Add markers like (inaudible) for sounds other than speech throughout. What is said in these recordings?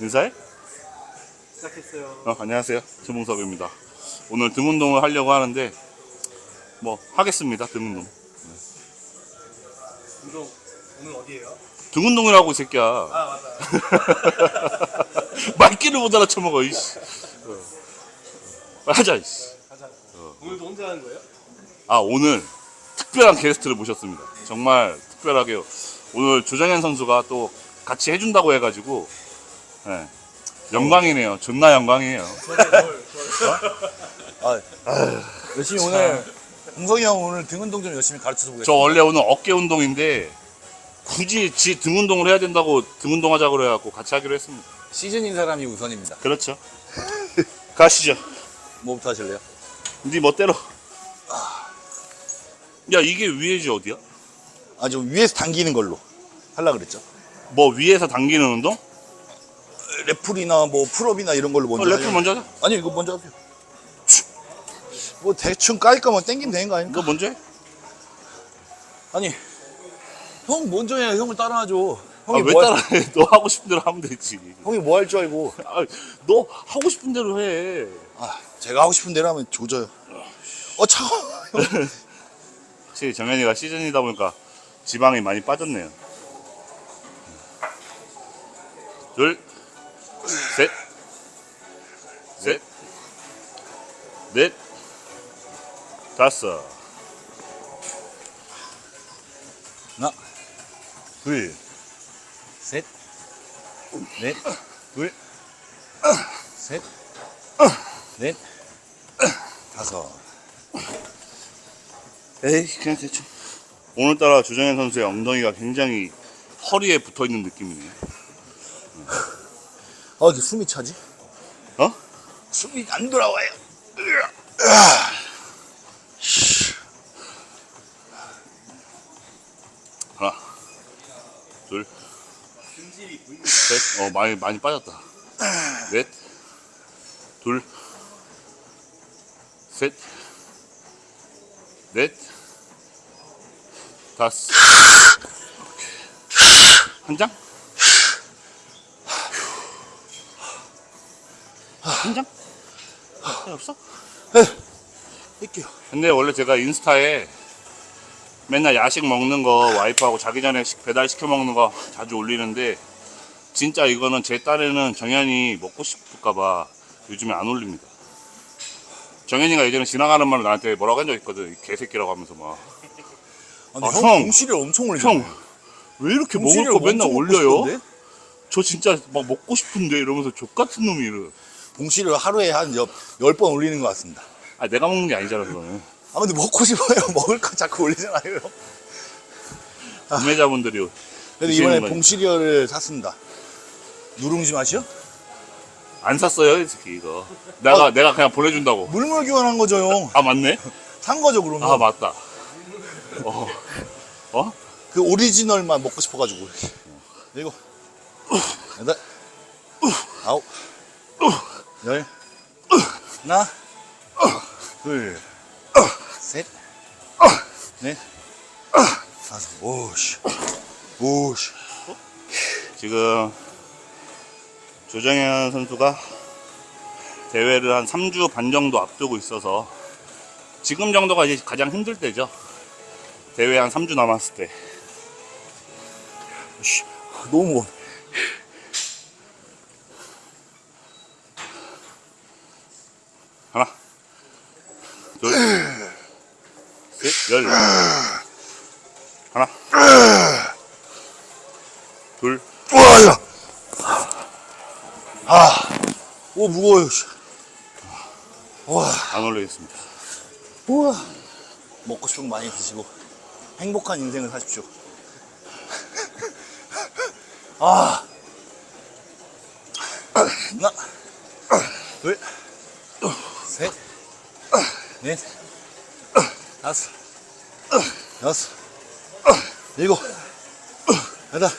인사해? 시작했어요. 어, 안녕하세요. 최봉섭입니다. 오늘 등 운동을 하려고 하는데 뭐 하겠습니다. 등 운동. 운동 오늘 어디예요? 등 운동이라고 이 새끼야. 아 맞다. (laughs) 말귀를 못 알아쳐먹어 이씨. 어. 하자 이씨. 가자. 오늘도 혼자 하는 거예요? 아 오늘 특별한 게스트를 모셨습니다. 정말 특별하게요. 오늘 조정현 선수가 또 같이 해준다고 해가지고 예, 영광이네요. 존나 영광이에요. 아, 열심히 오늘 공성이 형 오늘 등 운동 좀 열심히 가르쳐서 저 보겠습니다. 원래 오늘 어깨 운동인데 굳이 지 등 운동을 해야 된다고 등 운동하자 그래갖고 같이 하기로 했습니다. 시즌인 사람이 우선입니다. 그렇죠. 가시죠. 뭐부터 하실래요? 네 멋대로. 야 이게 위에지 어디야? 아, 좀 위에서 당기는 걸로 하려 그랬죠. 뭐 위에서 당기는 운동? 래플이나 뭐 풀업이나 이런 걸로 어, 먼저. 래플 하려고. 먼저 하자. 아니 이거 먼저 하세요. 뭐 대충 깔 거면 땡기면 되는 거 아닙니까? 너 먼저 해. 아니 형 먼저 해야 형을 따라하죠. 형이 아 왜 뭐 할- 따라해? (laughs) 너 하고 싶은 대로 하면 되지. 형이 뭐 할 줄 알고. (laughs) 아, 너 하고 싶은 대로 해. 아, 제가 하고 싶은 대로 하면 조져요. 어 차가워. 확실히 (laughs) 정현이가 시즌이다 보니까 지방이 많이 빠졌네요. 둘, 셋, 셋, 넷, 다섯. 하나, 둘, 셋, 넷, 둘, 셋, 넷, 다섯. 에이, 그냥 대충. 오늘따라 조정현 선수의 엉덩이가 굉장히 허리에 붙어 있는 느낌이네요. 아, 이렇게 숨이 차지? 어? 숨이 안 돌아와요. 하나, 둘. 셋. 어, 많이, 많이 빠졌다. 넷, 둘, 셋, 넷, 다섯. 한 장? 한 장? 한 없어? 할게요. 근데 원래 제가 인스타에 맨날 야식 먹는 거 와이프하고 자기 전에 식- 배달 시켜 먹는 거 자주 올리는데 진짜 이거는 제 딸에는 정현이 먹고 싶을까봐 요즘에 안 올립니다. 정현이가 예전에 지나가는 말로 나한테 뭐라고 한 적 있거든. 이 개새끼라고 하면서 막. 아니, 아, 형, 형. 봉시를 엄청 올리네. 형, 왜 이렇게 먹을 거 맨날 올려요? 저 진짜 막 먹고 싶은데 이러면서 족 같은 놈이 이래. 봉시를 하루에 한열번 올리는 것 같습니다. 아, 내가 먹는 게 아니잖아, 그거는. 아, 근데 먹고 싶어요. (laughs) 먹을 거 자꾸 올리잖아요. 구매자분들이. 그래도 이번에. 봉시리얼을 샀습니다. 누룽지 맛이요? 안 샀어요, 이 새끼, 이거. 내가, 내가 그냥 보내준다고. 물물 교환한 거죠, 형. 아, 맞네? 산 거죠, 그러면. 아, 맞다. 어. 어? 그 오리지널만 먹고 싶어가지고. 일곱, 여덟, 아홉, 열, 하나, 둘, 셋, 넷, 다섯, 오씨, 오씨. 지금 조정현 선수가 대회를 한 3주 반 정도 앞두고 있어서 지금 정도가 이제 가장 힘들 때죠. 대회 한 3주 남았을 때. 씨, 너무 무거워. 하나, 둘, 셋, 열. 하나, 둘, 우와, 야. 아, 오, 무거워요, 씨. 우와. 안 올리겠습니다. 우와. 먹고 싶은 거 많이 드시고 행복한 인생을 사십시오. (laughs) 아. 하나, 둘, 셋, 넷, 여섯, 일곱, 여덟,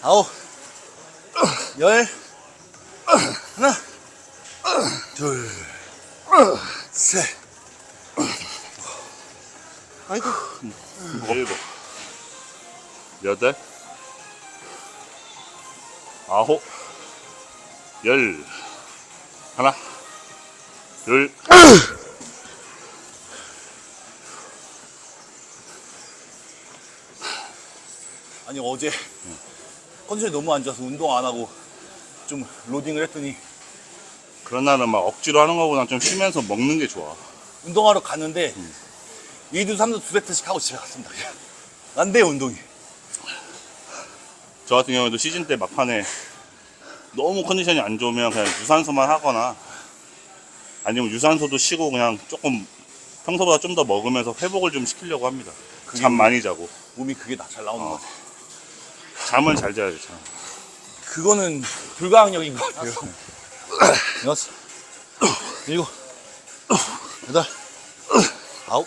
아홉, 열, 하나, 둘, 셋. 아이고. 일곱, 여덟, 아홉, 열. 하나. 둘 아니 어제 컨디션이 너무 안 좋아서 운동 안 하고 좀 로딩을 했더니 그런 날은 막 억지로 하는 거보다 좀 쉬면서 먹는 게 좋아 운동하러 갔는데 2두 3두 두 세 트씩 하고 집에 갔습니다. 그냥. 안 돼요 운동이. 저 같은 경우에도 시즌 때 막판에 너무 컨디션이 안 좋으면 그냥 유산소만 하거나 아니면 유산소도 쉬고 그냥 조금 평소보다 좀 더 먹으면서 회복을 좀 시키려고 합니다. 잠 많이 자고 몸이 그게 다잘 나오는 어. 것 같아요. 잠을 잘 자야지 참. 그거는 불가항력인 것 같아요. 여섯, 일곱, 여덟, 아홉,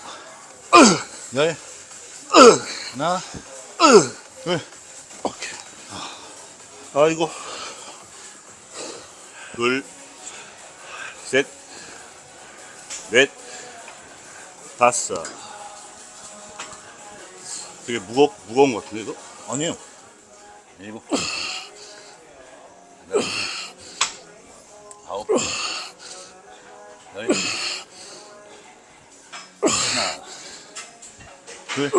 열, 하나, 둘, 아이고 둘, 셋, 넷, 다섯. 되게 무거 무거운 것 같은데 이거? 아니요. 일곱, 여덟, 아홉, 열, 하나, 둘,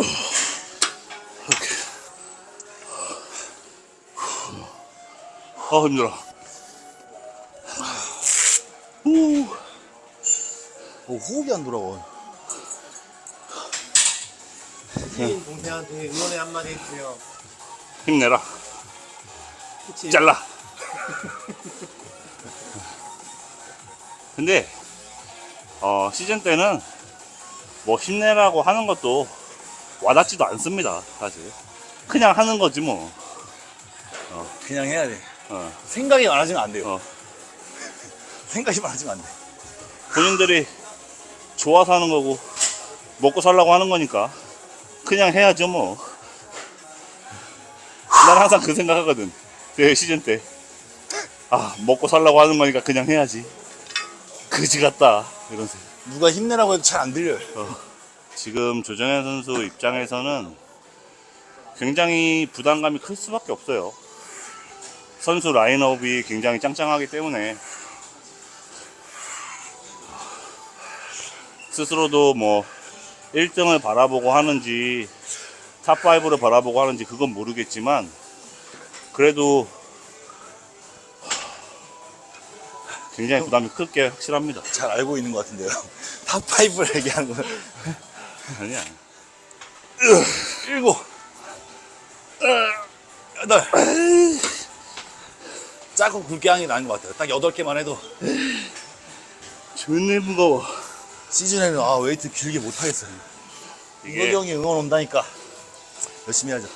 아 힘들어. 후. 어, 호흡이 안 돌아와. 시인 동생한테 응원의 한마디 해주세요. 힘내라. 그치? 잘라. 근데 어, 시즌 때는 뭐 힘내라고 하는 것도 와닿지도 않습니다. 사실 그냥 하는 거지 뭐. 그냥 해야 돼. 어, 생각이 많아지면 안 돼요. 어. (laughs) 생각이 많아지면 안 돼. 본인들이 좋아서 하는 거고 먹고 살라고 하는 거니까 그냥 해야죠 뭐. 난 항상 그 생각하거든. 제 시즌 때. 아 먹고 살라고 하는 거니까 그냥 해야지. 그지 같다 이런 생각. 누가 힘내라고 해도 잘 안 들려요. 지금 조정현 선수 입장에서는 굉장히 부담감이 클 수밖에 없어요. 선수 라인업이 굉장히 짱짱하기 때문에 스스로도 뭐 1등을 바라보고 하는지 탑5를 바라보고 하는지 그건 모르겠지만 그래도 굉장히 부담이 클 게 확실합니다. 잘 알고 있는 것 같은데요. (laughs) 탑5를 얘기하는 거는. 아니야. 일곱, 여덟. 짜고 굵게 하는 게 나은 것 같아요. 딱 여덟 개만 해도 존나 무거워. 시즌에는 아 웨이트 길게 못 하겠어요. 이게 공석이 형이 응원 온다니까 열심히 하자.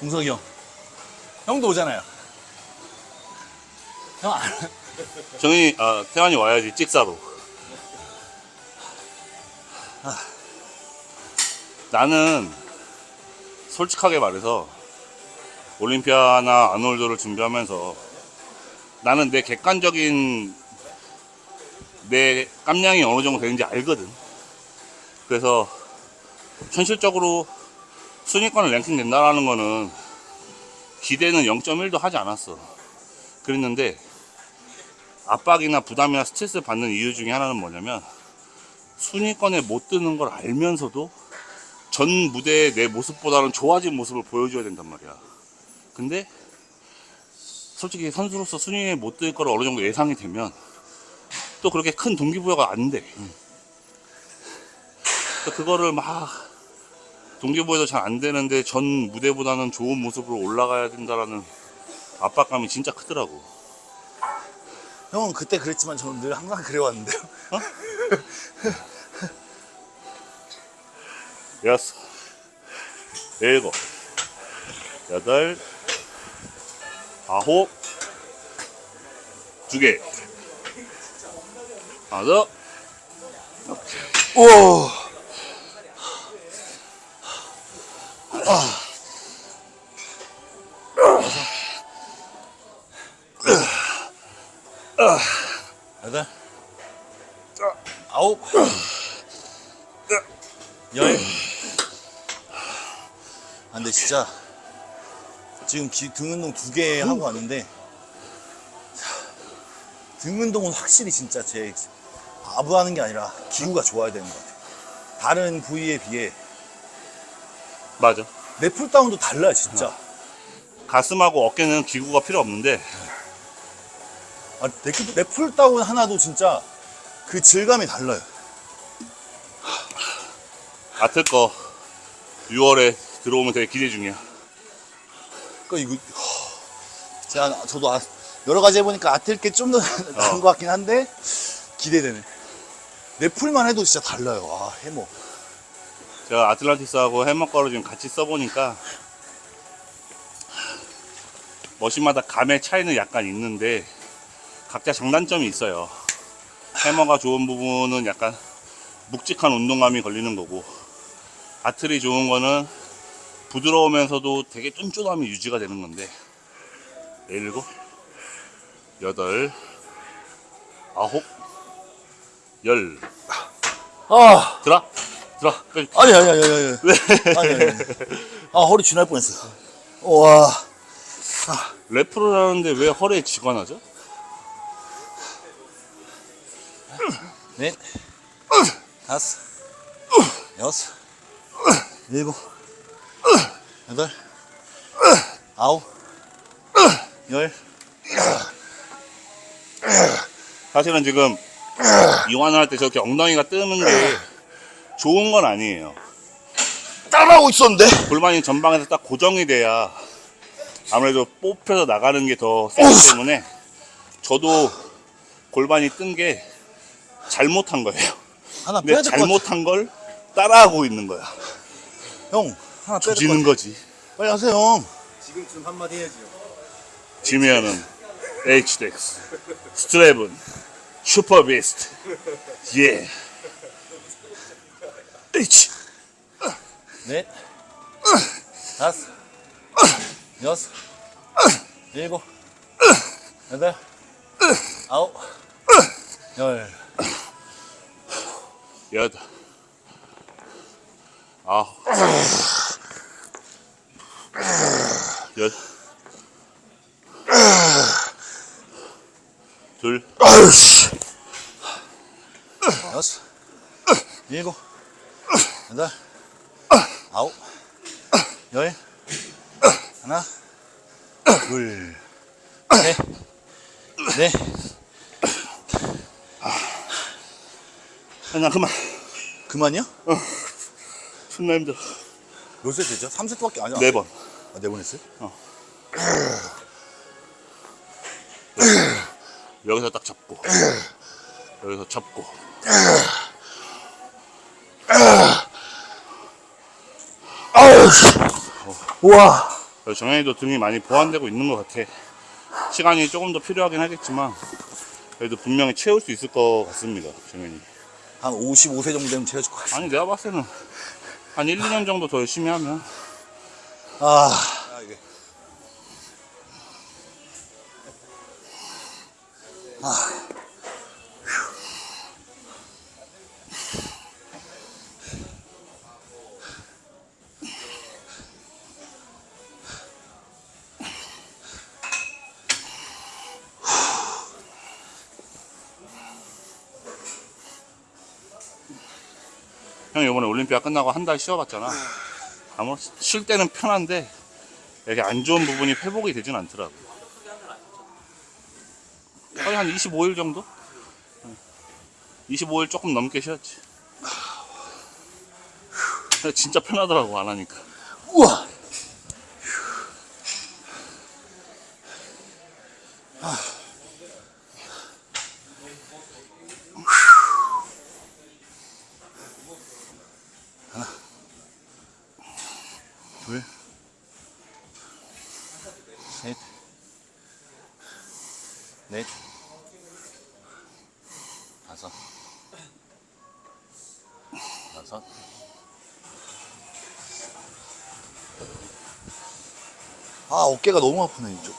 공석이 형, 형도 오잖아요. 형 안, 정인이 아 태환이 와야지 찍사로. 아, 나는 솔직하게 말해서 올림피아나 아놀드를 준비하면서 나는 내 객관적인 내 깜냥이 어느 정도 되는지 알거든. 그래서 현실적으로 순위권을 랭킹 된다라는 거는 기대는 0.1도 하지 않았어 그랬는데 압박이나 부담이나 스트레스 받는 이유 중에 하나는 뭐냐면 순위권에 못 드는 걸 알면서도 전 무대의 내 모습보다는 좋아진 모습을 보여줘야 된단 말이야. 근데 솔직히 선수로서 순위에 못 들 거를 어느 정도 예상이 되면 또 그렇게 큰 동기부여가 안 돼. 그거를 막 동기부여도 잘 안 되는데 전 무대보다는 좋은 모습으로 올라가야 된다라는 압박감이 진짜 크더라고. 형은 그때 그랬지만 저는 늘 항상 그래왔는데요. 여섯, 일곱, 여덟, 아홉, 두 개. 더. 오. 여덟, 아홉, 열. 아, 근데 진짜 지금 기- 등 운동 두 개 하고 왔는데 등 운동은 확실히 진짜 제 아부하는 게 아니라 기구가 좋아야 되는 것 같아요. 다른 부위에 비해 맞아. 내 풀다운도 달라요, 진짜. 가슴하고 어깨는 기구가 필요 없는데 아, 내, 내 풀다운 하나도 진짜 그 질감이 달라요. 아틀 거 6월에 들어오면 되게 기대 중이야. 그러니까 이거 허, 제가 저도 아- 여러 가지 해보니까 아틀 게 좀 더 (laughs) 나은 것 같긴 한데 기대되네. 내 풀만 해도 진짜 달라요. 아 해머. 제가 아틀란티스하고 해머 거를 지금 같이 써보니까 머신마다 감의 차이는 약간 있는데 각자 장단점이 있어요. 해머가 좋은 부분은 약간 묵직한 운동감이 걸리는 거고 아틀이 좋은 거는 부드러우면서도 되게 쫀쫀함이 유지가 되는 건데 일곱 여덟 아홉 열. 아. 들어 들어. 아니 아니 아니 아니 아니. 아니 아니. 아 허리 쥐날 뻔했어. 와. 래프를 하는데 왜 허리에 직관하죠? 넷, 다섯, 여섯, 일곱, 여덟, 아홉, 열. 사실은 지금 이완을 할때 저렇게 엉덩이가 뜨는 게 좋은 건 아니에요. 따라하고 있었는데. 골반이 전방에서 딱 고정이 돼야 아무래도 뽑혀서 나가는 게 더 세기 때문에 저도 골반이 뜬 게 잘못한 거예요. 하나 근데 빼야 될것 같아. 잘못한 걸 따라하고 있는 거야. 형 하나 빼야 될것 조지는 같아. 거지. 빨리 하세요 형. 지금쯤 한마디 해야지요. 지면은 HDX, 스트랩은 슈퍼비스트. 예. H. 넷, 다섯, 여섯, 일곱, 여덟, 아홉, 열. 여덟, 아홉, 열, 둘, 여섯, 일곱, 여덟, 아홉, 열, 하나, 둘, 셋, 넷, 하나 그만. 그만이요? 존나 힘들어. 몇 세트죠? 3세트밖에 아니야. 네 번. 아, 네번 했어요? 여기서 딱 잡고, 여기서 잡고. 우와. 정현이도 등이 많이 보완되고 있는 것 같아. 시간이 조금 더 필요하긴 하겠지만, 그래도 분명히 채울 수 있을 것 같습니다, 정현이. 한 55세 정도 되면 채워질 것 같아. 아니, 내가 봤을 때는 한 1, 2년 정도 더 열심히 하면 아. 이게. 형이 이번에 올림피아 끝나고 한 달 쉬어봤잖아. 아무 쉴 때는 편한데 이렇게 안 좋은 부분이 회복이 되진 않더라고. 거의 한 25일 정도? 25일 조금 넘게 쉬었지. 근데 (laughs) 진짜 편하더라고 안 하니까. 우와. 아 어깨가 너무 아프네 이쪽.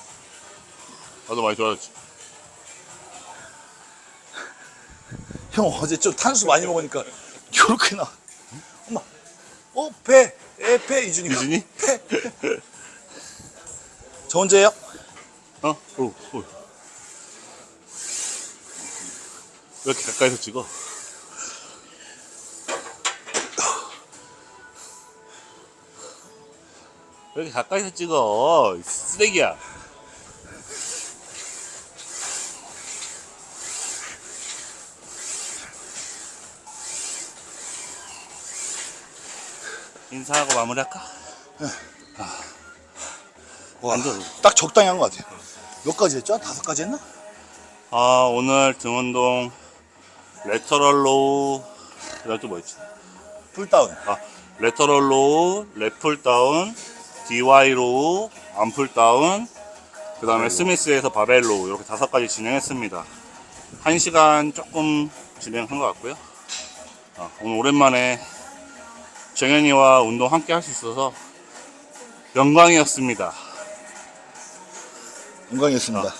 나도 많이 좋아졌지. (laughs) 형 어제 좀 탄수 많이 먹으니까 이렇게 나. 엄마, 어 배, 에배 이준이. 배. 저 언제예요? 어? 오, 오. 왜 이렇게 가까이서 찍어? 이렇게 가까이서 찍어? 이 쓰레기야. 인사하고 마무리할까? 와, 완전. 딱 적당히 한 것 같아요. 몇 가지 했죠? 다섯 가지 했나? 아 오늘 등운동 레터럴 로우 그다음 또뭐 있지? 풀다운. 아 레터럴 로우, 레풀 다운, DY 로우, 암풀 다운, 그 다음에 스미스에서 바벨 로우 이렇게 다섯 가지 진행했습니다. 한 시간 조금 진행한 것 같고요. 아, 오늘 오랜만에 정현이와 운동 함께 할 수 있어서 영광이었습니다. 영광이었습니다.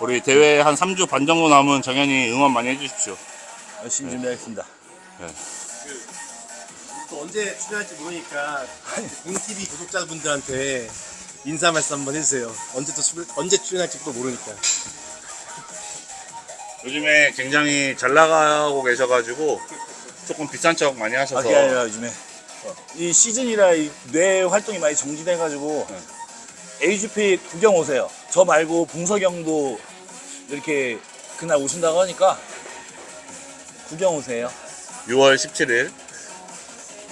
우리 대회 한 3주 반 정도 남은 정현이 응원 많이 해주십시오. 열심히 준비하겠습니다. 또 언제 출연할지 모르니까 웅TV 구독자분들한테 인사 말씀 한번 해주세요. 언제 또 출, 언제 출연할지 또 모르니까. 요즘에 굉장히 잘 나가고 계셔가지고 조금 비싼 척 많이 아, 하셔서 그게 아니라 요즘에 이 시즌이라 이 뇌 활동이 많이 정지돼가지고 AGP 구경 오세요. 저 말고 봉석영도 이렇게 그날 오신다고 하니까 구경 오세요. 6월 17일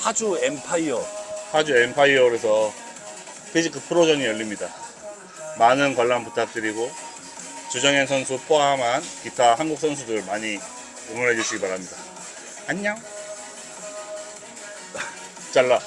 파주 엠파이어 파주 엠파이어에서 피지크 프로전이 열립니다. 많은 관람 부탁드리고 주정현 선수 포함한 기타 한국 선수들 많이 응원해 주시기 바랍니다. 안녕. 잘라.